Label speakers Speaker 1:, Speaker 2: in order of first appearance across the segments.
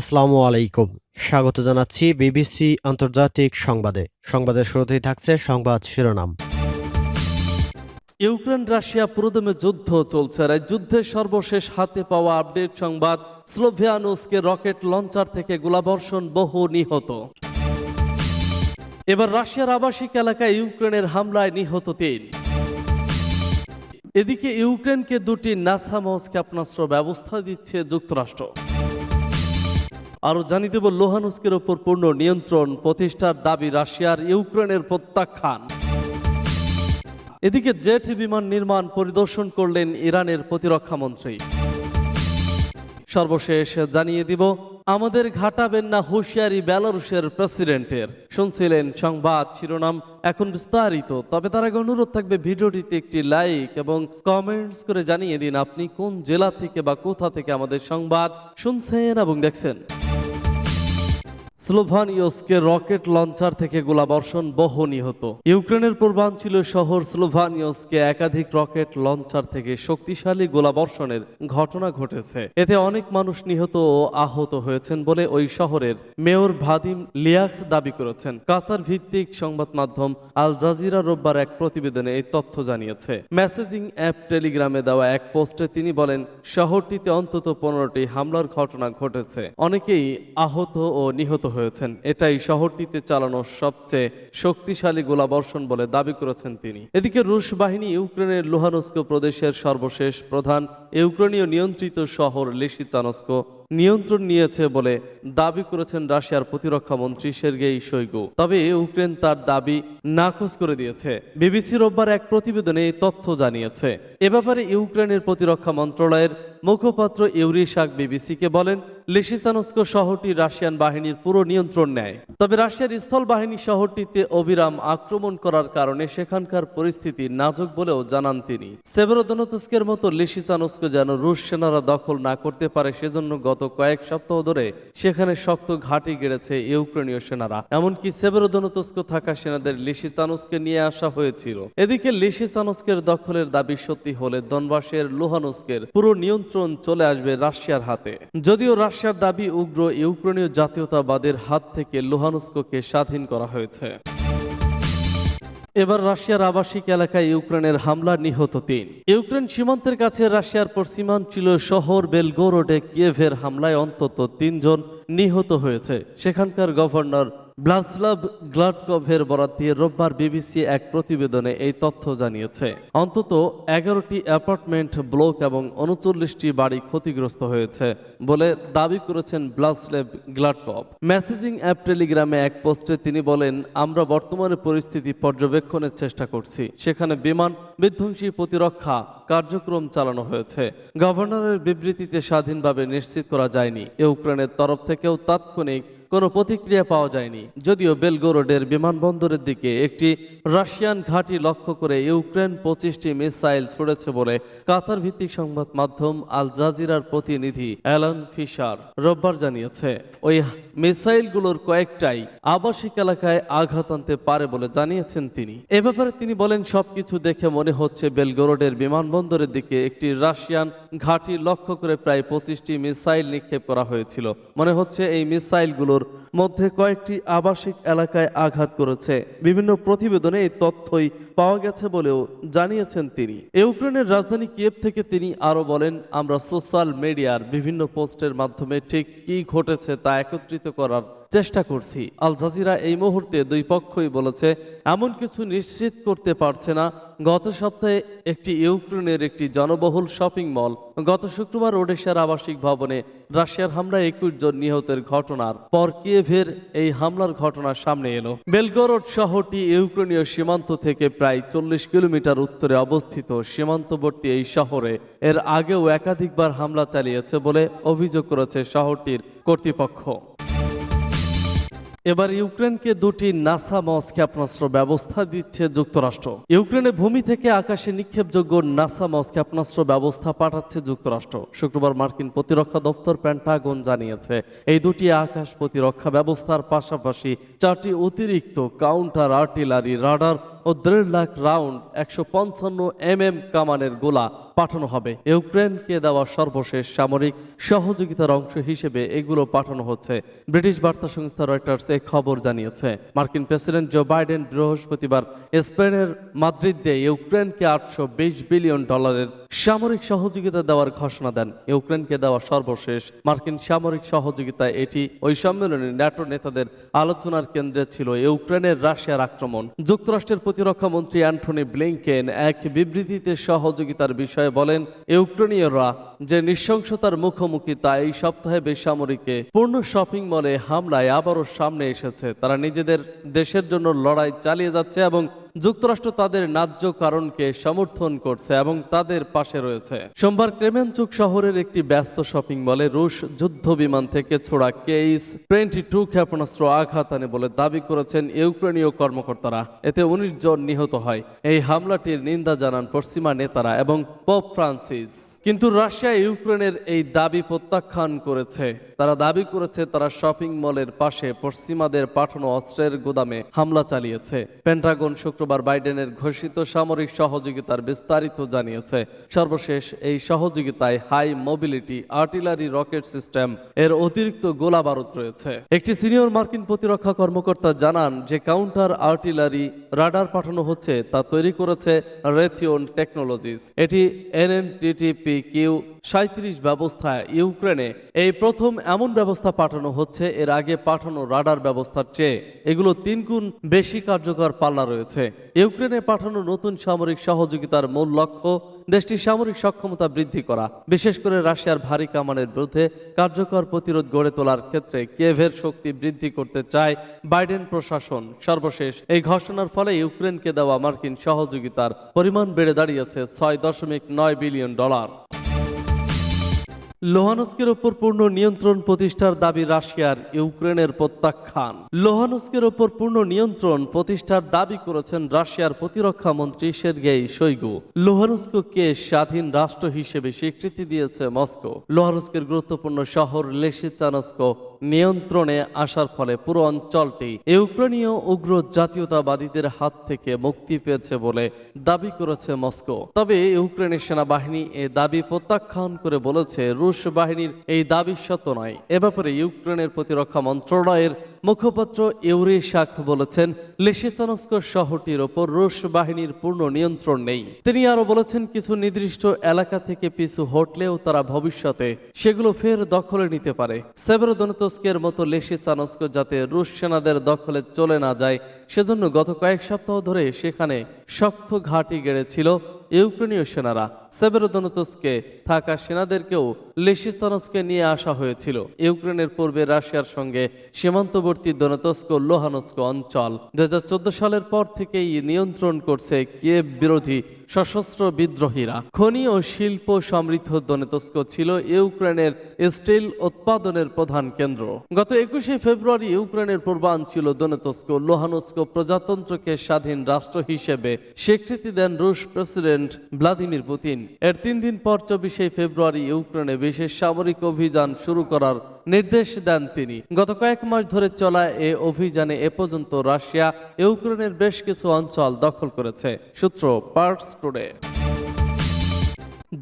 Speaker 1: আসসালামু আলাইকুম। স্বাগত জানাচ্ছি বিবিসি আন্তর্জাতিক সংবাদে। সংবাদের শুরুতেই থাকছে সংবাদ শিরোনাম।
Speaker 2: ইউক্রেন, রাশিয়া পুরোদমে যুদ্ধ চলছে। আর যুদ্ধের সর্বশেষ হাতে পাওয়া আপডেট সংবাদ, স্লোভিয়ানুসকে রকেট লঞ্চার থেকে গোলাবর্ষণ বহু নিহত এবার রাশিয়ার আবাসিক এলাকায় ইউক্রেনের হামলায় নিহত তিন। এদিকে ইউক্রেনকে দুটি নাসামস ক্ষেপণাস্ত্র ব্যবস্থা দিচ্ছে যুক্তরাষ্ট্র। আরও জানিয়ে দেব, লোহানুস্কের ওপর পূর্ণ নিয়ন্ত্রণ প্রতিষ্ঠার দাবি রাশিয়ার ইউক্রেনের প্রত্যাখ্যান। এদিকে জেট বিমান নির্মাণ পরিদর্শন করলেন ইরানের প্রতিরক্ষা মন্ত্রী। সর্বশেষ জানিয়ে দিব, আমাদের ঘাটাবেন না হুঁশিয়ারি বেলারুশের প্রেসিডেন্টের। শুনছিলেন সংবাদ শিরোনাম, এখন বিস্তারিত। তবে তার আগে অনুরোধ থাকবে, ভিডিওটিতে একটি লাইক এবং কমেন্টস করে জানিয়ে দিন, আপনি কোন জেলা থেকে বা কোথা থেকে আমাদের সংবাদ শুনছেন এবং দেখছেন। স্লোভানিয়সকে রকেট লঞ্চার থেকে গোলাবর্ষণ বহু নিহত ইউক্রেনের পূর্বাঞ্চলীয় শহর স্লোভানিয়সকে একাধিক রকেট লঞ্চার থেকে শক্তিশালী গোলাবর্ষণের ঘটনা ঘটেছে। এতে অনেক মানুষ নিহত ও আহত হয়েছেন বলে ওই শহরের মেয়র ভাদিম লিয়াখ দাবি করেছেন। কাতার ভিত্তিক সংবাদ মাধ্যম আল জাজিরা রোববার এক প্রতিবেদনে এই তথ্য জানিয়েছে। মেসেজিং অ্যাপ টেলিগ্রামে দেওয়া এক পোস্টে তিনি বলেন, শহরটিতে অন্তত পনেরোটি হামলার ঘটনা ঘটেছে। অনেকেই আহত ও নিহত হয়েছেন। এটাই শহরটিতে চালানো সবচেয়ে শক্তিশালী গোলাবর্ষণ বলে দাবি করেছেন তিনি। এদিকে রুশ বাহিনী ইউক্রেনের লুহানস্ক প্রদেশের সর্বশেষ প্রধান ইউক্রেনীয় নিয়ন্ত্রিত শহর লিসিচানস্ক নিয়ন্ত্রণ নিয়েছে বলে দাবি করেছেন রাশিয়ার প্রতিরক্ষা মন্ত্রী সের্গেই শৈগু। তবে ইউক্রেন তার দাবি নাকচ করে দিয়েছে। বিবিসি রোববার এক প্রতিবেদনে এই তথ্য জানিয়েছে। এ ব্যাপারে ইউক্রেনের প্রতিরক্ষা মন্ত্রণালয়ের মুখপাত্র ইউরিশাক বিবিসিকে বলেন লিসিচানস্ক শহরটি রাশিয়ান বাহিনীর পুরো নিয়ন্ত্রণ নেয়। তবে রাশিয়ার স্থল বাহিনী শহরটিতে অবিরাম আক্রমণ করার কারণে সেখানকার পরিস্থিতি নাজুক বলেও জানান তিনি। সেভেরোদনতস্কের মতো লিসিচানস্ক যেন রুশ সেনারা দখল না করতে পারে, সেজন্য গত কয়েক সপ্তাহ ধরে সেখানে শক্ত ঘাঁটি গেড়েছে ইউক্রেনীয় সেনারা। এমনকি সেভেরোদনতস্ক থাকা সেনাদের লিসিচানস্কে নিয়ে আসা হয়েছিল। এদিকে লিসিচানস্কের দখলের দাবি সত্যি হলে দনবাসের লুহানস্কের পুরো নিয়ন্ত্রণ চলে আসবে রাশিয়ার হাতে। যদিও রাশিয়ার দাবি উগ্র ইউক্রেনীয় জাতীয়তাবাদের হাত থেকে লুহানস্ককে স্বাধীন করা হয়েছে। এবার রাশিয়ার আবাসিক এলাকায় ইউক্রেনের হামলা নিহত তিন। ইউক্রেন সীমান্তের কাছে রাশিয়ার পশ্চিমাঞ্চল শহর বেলগোরোডে কিয়েভের হামলায় অন্তত তিনজন নিহত হয়েছে। সেখানকার গভর্নর ব্লাসলাভ গ্লাডকভের বরাত দিয়ে রোববার বিবিসি এক প্রতিবেদনে এই তথ্য জানিয়েছে। অন্তত এগারোটি অ্যাপার্টমেন্ট ব্লক এবং উনচল্লিশটি বাড়ি ক্ষতিগ্রস্ত হয়েছে বলে দাবি করেছেন ব্লাসলেভ গ্লাডকভ। মেসেজিং অ্যাপ টেলিগ্রামে এক পোস্টে তিনি বলেন, আমরা বর্তমানে পরিস্থিতি পর্যবেক্ষণের চেষ্টা করছি। সেখানে বিমান বিধ্বংসী প্রতিরক্ষা কার্যক্রম চালানো হয়েছে। গভর্নরের বিবৃতিতে স্বাধীনভাবে নিশ্চিত করা যায়নি। ইউক্রেনের তরফ থেকেও তাৎক্ষণিক কোনো প্রতিক্রিয়া পাওয়া যায়নি। যদিও বেলগোরোডের বিমানবন্দরের দিকে একটি রাশিয়ান ঘাঁটি লক্ষ্য করে ইউক্রেন পঁচিশটি মিসাইল ছুড়েছে বলে কাতার ভিত্তিক সংবাদ মাধ্যম আল জাজিরার প্রতিনিধি অ্যালান ফিশার রোববার জানিয়েছে। ওই মিসাইলগুলোর কয়েকটাই আবাসিক এলাকায় আঘাত আনতে পারে বলে জানিয়েছেন তিনি। এ ব্যাপারে তিনি বলেন, সবকিছু দেখে মনে হচ্ছে বেলগোরোডের বিমানবন্দরের দিকে একটি রাশিয়ান ঘাঁটি লক্ষ্য করে প্রায় পঁচিশটি মিসাইল নিক্ষেপ করা হয়েছিল। মনে হচ্ছে এই মিসাইলগুলোর মধ্যে কয়েকটি আবাসিক এলাকায় আঘাত করেছে। বিভিন্ন প্রতিবেদনে এই তথ্যই পাওয়া গেছে বলেও জানিয়েছেন তিনি। ইউক্রেনের রাজধানী কিয়েভ থেকে তিনি আরও বলেন, আমরা সোশ্যাল মিডিয়ার বিভিন্ন পোস্টের মাধ্যমে ঠিক কি ঘটেছে তা একত্রিত করার চেষ্টা করছি। আল জাজিরা এই মুহূর্তে দুই পক্ষই বলেছে, এমন কিছু নিশ্চিত করতে পারছে না। গত সপ্তাহে একটি ইউক্রেনের একটি জনবহুল শপিং মল, গত শুক্রবার ওডেশার আবাসিক ভবনে রাশিয়ার হামলায় একুশ জন নিহতের ঘটনার পর কিয়েভের এই হামলার ঘটনা সামনে এলো। বেলগরোড শহরটি ইউক্রেনীয় সীমান্ত থেকে প্রায় চল্লিশ কিলোমিটার উত্তরে অবস্থিত। সীমান্তবর্তী এই শহরে এর আগেও একাধিকবার হামলা চালিয়েছে বলে অভিযোগ করেছে শহরটির কর্তৃপক্ষ। এবার ইউক্রেনকে দুটি নাসা মস ক্ষেপণাস্ত্র ব্যবস্থা দিচ্ছে যুক্তরাষ্ট্র। ইউক্রেনে ভূমি থেকে আকাশে নিক্ষেপযোগ্য নাসা মস ক্ষেপণাস্ত্র ব্যবস্থা পাঠাচ্ছে যুক্তরাষ্ট্র। শুক্রবার মার্কিন প্রতিরক্ষা দপ্তর প্যান্টাগন জানিয়েছে, এই দুটি আকাশ প্রতিরক্ষা ব্যবস্থার পাশাপাশি চারটি অতিরিক্ত কাউন্টার আর্টিলারি রাডার ও দেড় লাখ রাউন্ড একশো পঞ্চান্ন এম এম কামানের গোলা পাঠানো হবে। ইউক্রেনকে দেওয়া সর্বশেষ সামরিক সহযোগিতার অংশ হিসেবে এগুলো পাঠানো হচ্ছে, ব্রিটিশ বার্তা সংস্থা রয়টার্স এ খবর জানিয়েছে। মার্কিন প্রেসিডেন্ট জো বাইডেন বৃহস্পতিবার স্পেনের মাদ্রিদে ইউক্রেনকে আটশো বিশ বিলিয়ন ডলারের সামরিক সহযোগিতা দেওয়ার ঘোষণা দেন। ইউক্রেনকে দেওয়া সর্বশেষ মার্কিন সামরিক সহযোগিতা এটি ওই সম্মেলনে ন্যাটো নেতাদের আলোচনার কেন্দ্রে ছিল। ইউক্রেনের রাশিয়ার আক্রমণ। যুক্তরাষ্ট্রের প্রতিরক্ষা মন্ত্রী অ্যান্টনি ব্লিংকেন এক বিবৃতিতে সহযোগিতার বিষয়ে বলেন, ইউক্রেনীয়রা যে নৃশংসতার মুখোমুখি তা এই সপ্তাহে বেসামরিকে পূর্ণ শপিং মলে হামলায় আবারও সামনে এসেছে। তারা নিজেদের দেশের জন্য লড়াই চালিয়ে যাচ্ছে এবং যুক্তরাষ্ট্র তাদের ন্যায্য কারণকে সমর্থন করছে এবং তাদের পাশে রয়েছে। সোমবার ক্রেমেনচুক শহরের একটি ব্যস্ত শপিং মলে রুশ যুদ্ধ বিমান থেকে ছোড়া কেইস টোয়েন্টি টু ক্ষেপণাস্ত্র আঘাত আনে বলে দাবি করেছেন ইউক্রেনীয় কর্মকর্তারা। এতে উনিশ জন নিহত হয়। এই হামলাটির নিন্দা জানান পশ্চিমা নেতারা এবং পপ ফ্রান্সিস। কিন্তু রাশিয়া ইউক্রেনের এই দাবি প্রত্যাখ্যান করেছে। তারা দাবি করেছে তারা শপিং মলের পাশে পশ্চিমাদের পাঠানো অস্ত্রের গুদামে হামলা চালিয়েছে। পেন্টাগন শুক্রবার বাইডেনের ঘোষিত সামরিক সহযোগিতার বিস্তারিত জানিয়েছে। সর্বশেষ এই সহযোগিতায় high mobility artillery rocket system, এর অতিরিক্ত গোলা বারুদ রয়েছে। একটি সিনিয়র মার্কিন প্রতিরক্ষা কর্মকর্তা জানান যে কাউন্টার আর্টিলারি রাডার পাঠানো হচ্ছে, তা তৈরি করেছে রেথিয়ন টেকনোলজিস এটি এনএনটিটিপি কিউ সাঁত্রিশ ব্যবস্থায় ইউক্রেনে এই প্রথম এমন ব্যবস্থা পাঠানো হচ্ছে, এর আগে পাঠানো রাডার ব্যবস্থার চেয়ে। এগুলো তিন গুণ বেশি কার্যকর পাল্লা রয়েছে। ইউক্রেনে পাঠানো নতুন সামরিক সহযোগিতার মূল লক্ষ্য, দেশটির সামরিক সক্ষমতা বৃদ্ধি করা, বিশেষ করে রাশিয়ার ভারী কামানের বিরুদ্ধে কার্যকর প্রতিরোধ গড়ে তোলার ক্ষেত্রে কেভের শক্তি বৃদ্ধি করতে চায় বাইডেন প্রশাসন। সর্বশেষ, এই ঘোষণার ফলে ইউক্রেনকে দেওয়া মার্কিন সহযোগিতার পরিমাণ বেড়ে দাঁড়িয়েছে ছয় দশমিক নয় বিলিয়ন ডলার। লোহানস্কের ওপর পূর্ণ নিয়ন্ত্রণ প্রতিষ্ঠার দাবি রাশিয়ার ইউক্রেনের প্রত্যাখ্যান। লোহানস্কের ওপর পূর্ণ নিয়ন্ত্রণ প্রতিষ্ঠার দাবি করেছেন রাশিয়ার প্রতিরক্ষা মন্ত্রী সের্গেই শৈগু। লোহানস্ককে স্বাধীন রাষ্ট্র হিসেবে স্বীকৃতি দিয়েছে মস্কো। লোহানস্কের গুরুত্বপূর্ণ শহর লেসিচানস্ক নিয়ন্ত্রণে আসার ফলে পুরো অঞ্চলটি ইউক্রেনীয় উগ্র জাতীয়তাবাদীদের হাত থেকে মুক্তি পেয়েছে বলে দাবি করেছে মস্কো। তবে ইউক্রেনের সেনাবাহিনী এ দাবি প্রত্যাখ্যান করে বলেছে, রুশ বাহিনীর এই দাবি সত্য নয়। এ ব্যাপারে ইউক্রেনের প্রতিরক্ষা মন্ত্রণালয়ের মুখপাত্র ইউরি শাখ বলেছেন লেসিচানস্ক শহরটির ওপর রুশ বাহিনীর পূর্ণ নিয়ন্ত্রণ নেই। তিনি আরও বলেছেন, কিছু নির্দিষ্ট এলাকা থেকে পিছু হটলেও তারা ভবিষ্যতে সেগুলো ফের দখলে নিতে পারে। সেভেরোদনতস্কের মতো লেসিচানস্ক যাতে রুশ সেনাদের দখলে চলে না যায়, সেজন্য গত কয়েক সপ্তাহ ধরে সেখানে শক্ত ঘাঁটি গেড়েছিল ইউক্রেনীয় সেনারা। সেভেরোদনতস্কে থাকা সেনাদেরকেও লেসিচানস্কে নিয়ে আসা হয়েছিল। ইউক্রেনের পূর্বে রাশিয়ার সঙ্গে সীমান্তবর্তী দনতস্ক লোহানস্ক অঞ্চল। দু সালের পর থেকেই নিয়ন্ত্রণ করছে কিয়েভ বিরোধী সশস্ত্র বিদ্রোহীরা। খনি ও শিল্প সমৃদ্ধ দনেতস্ক ছিল ইউক্রেনের স্টিল উৎপাদনের প্রধান কেন্দ্র। গত একুশে ফেব্রুয়ারি ইউক্রেনের পূর্বাঞ্চল দনেতস্ক লোহানস্ক প্রজাতন্ত্রকে স্বাধীন রাষ্ট্র হিসেবে স্বীকৃতি দেন রুশ প্রেসিডেন্ট ভ্লাদিমির পুতিন। এর তিন দিন পর চব্বিশে ফেব্রুয়ারি ইউক্রেনে বিশেষ সামরিক অভিযান শুরু করার নির্দেশ দেন তিনি। গত কয়েক মাস ধরে চলা এ অভিযানে এ পর্যন্ত রাশিয়া, ইউক্রেনের বেশ কিছু অঞ্চল দখল করেছে। সূত্র পার্টস টুডে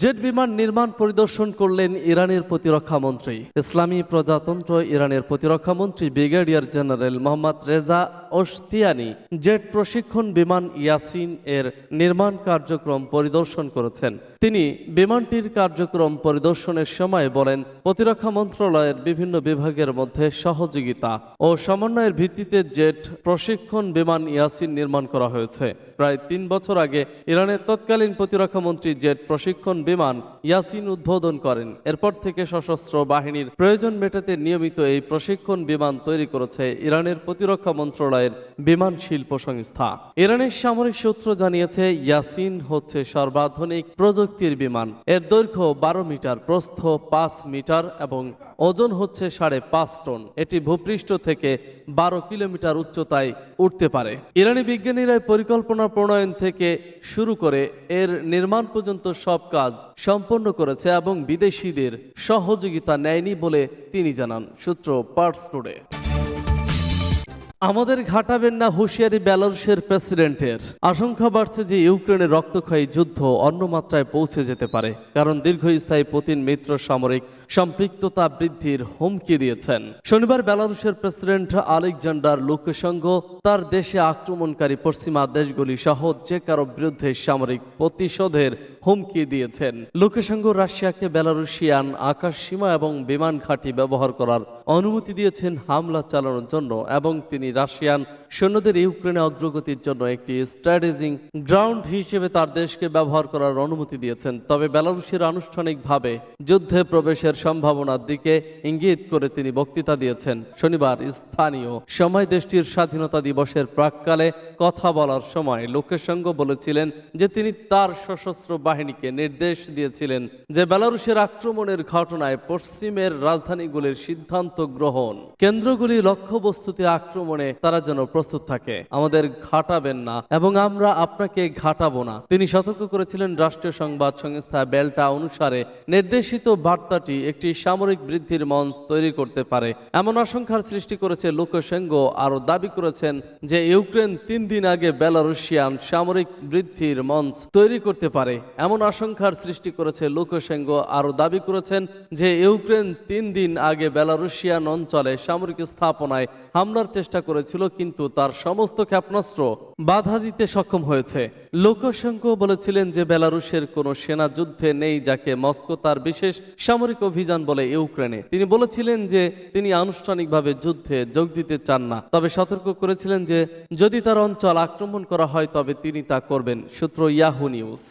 Speaker 2: জেট বিমান নির্মাণ পরিদর্শন করলেন ইরানের প্রতিরক্ষা মন্ত্রী। ইসলামী প্রজাতন্ত্র ইরানের প্রতিরক্ষা মন্ত্রী brigadier general Mohammad Reza Ashtiani jet প্রশিক্ষণ বিমান ইয়াসিন এর নির্মাণ কার্যক্রম পরিদর্শন করেছেন। তিনি বিমানটির কার্যক্রম পরিদর্শনের সময় বলেন, প্রতিরক্ষা মন্ত্রণালয়ের বিভিন্ন বিভাগের মধ্যে সহযোগিতা ও সমন্বয়ের ভিত্তিতে জেট প্রশিক্ষণ বিমান ইয়াসিন নির্মাণ করা হয়েছে। প্রায় তিন বছর আগে ইরানের তৎকালীন প্রতিরক্ষা মন্ত্রী জেট প্রশিক্ষণ বিমান ইয়াসিন উদ্বোধন করেন। এরপর থেকে সশস্ত্র বাহিনীর প্রয়োজন মেটাতে নিয়মিত এই প্রশিক্ষণ বিমান তৈরি করেছে ইরানের প্রতিরক্ষা মন্ত্রণালয়ের বিমান শিল্প সংস্থা। ইরানের সামরিক সূত্র জানিয়েছে, ইয়াসিন হচ্ছে সর্বাধুনিক প্রযুক্তির বিমান। এর দৈর্ঘ্য বারো মিটার, প্রস্থ পাঁচ মিটার এবং ওজন হচ্ছে সাড়ে পাঁচ টন। এটি ভূপৃষ্ঠ থেকে বারো কিলোমিটার উচ্চতায় উঠতে পারে। ইরানি বিজ্ঞানীরা পরিকল্পনা প্রণয়ন থেকে শুরু করে এর নির্মাণ পর্যন্ত সব কাজ সম্পন্ন করেছে এবং বিদেশিদের সহযোগিতা নেয়নি বলে তিনি জানান সূত্র পার্টস টুডে আমাদের ঘাটাবেন না হুঁশিয়ারি বেলারুশের প্রেসিডেন্টের। আশঙ্কা বাড়ছে যে ইউক্রেনের রক্তক্ষয়ী যুদ্ধ অন্য মাত্রায় পৌঁছে যেতে পারে, কারণ দীর্ঘস্থায়ী পুতিন মিত্র সামরিক সম্পৃক্ততা বৃদ্ধির হুমকি দিয়েছেন। শনিবার বেলারুশের প্রেসিডেন্ট আলেকজান্ডার লুকাশঙ্গ তার দেশে আক্রমণকারী পশ্চিমা দেশগুলি সহ যে কারও বিরুদ্ধে সামরিক প্রতিশোধের হুমকি দিয়েছেন। লুকাশঙ্গ রাশিয়াকে বেলারুশিয়ান আকাশ সীমা এবং বিমান ঘাঁটি ব্যবহার করার অনুমতি দিয়েছেন হামলা চালানোর জন্য এবং তিনি রাশিয়ান সৈন্যদের ইউক্রেনে অগ্রগতির জন্য একটি স্ট্র্যাটেজিং গ্রাউন্ড হিসেবে তার দেশকে ব্যবহার করার অনুমতি দিয়েছেন। তবে বেলারুশের আনুষ্ঠানিকভাবে যুদ্ধে প্রবেশের সম্ভাবনার দিকে ইঙ্গিত করে তিনি বক্তৃতা দিয়েছেন। শনিবার স্থানীয় সময় দেশটির স্বাধীনতা দিবসের প্রাককালে কথা বলার সময় লোকেশঙ্গ বলেছিলেন যে তিনি তার সশস্ত্র বাহিনীকে নির্দেশ দিয়েছিলেন যে বেলারুশের আক্রমণের ঘটনায় পশ্চিমের রাজধানীগুলির সিদ্ধান্ত গ্রহণ। কেন্দ্রগুলি লক্ষ্যবস্তুতে আক্রমণে তারা যেন প্রস্তুত থাকে। আমাদের ঘাটাবেন না এবং আমরা আপনাকে ঘাটাবো না। তিনি সতর্ক করেছিলেন রাষ্ট্রীয় সংবাদ সংস্থা বেল্টা অনুসারে, নির্দেশিত বার্তাটি একটি সামরিক বৃদ্ধির মঞ্চ তৈরি করতে পারে। এমন আশঙ্কার সৃষ্টি করেছে লুকাশেঙ্গ আরও দাবি করেছেন যে ইউক্রেন তিন দিন আগে বেলারুশিয়ান সামরিক বৃদ্ধির মঞ্চ তৈরি করতে পারে। এমন আশঙ্কার সৃষ্টি করেছে লুকাশেঙ্গ আরও দাবি করেছেন যে ইউক্রেন তিন দিন আগে বেলারুশিয়ান অঞ্চলে সামরিক স্থাপনায় হামলার চেষ্টা করেছিল, কিন্তু তার সমস্ত ক্ষেপণাস্ত্র বাধা দিতে সক্ষম হয়েছে। লোকসংখ্য বলেছিলেন যে বেলারুশের কোনো সেনা যুদ্ধে নেই যাকে মস্কো তার বিশেষ সামরিক অভিযান বলে ইউক্রেনে। তিনি বলেছিলেন যে তিনি আনুষ্ঠানিকভাবে যুদ্ধে যোগ দিতে চান না। তবে সতর্ক করেছিলেন যে যদি তার অঞ্চল আক্রমণ করা হয়, তবে তিনি তা করবেন, সূত্র ইয়াহু নিউজ।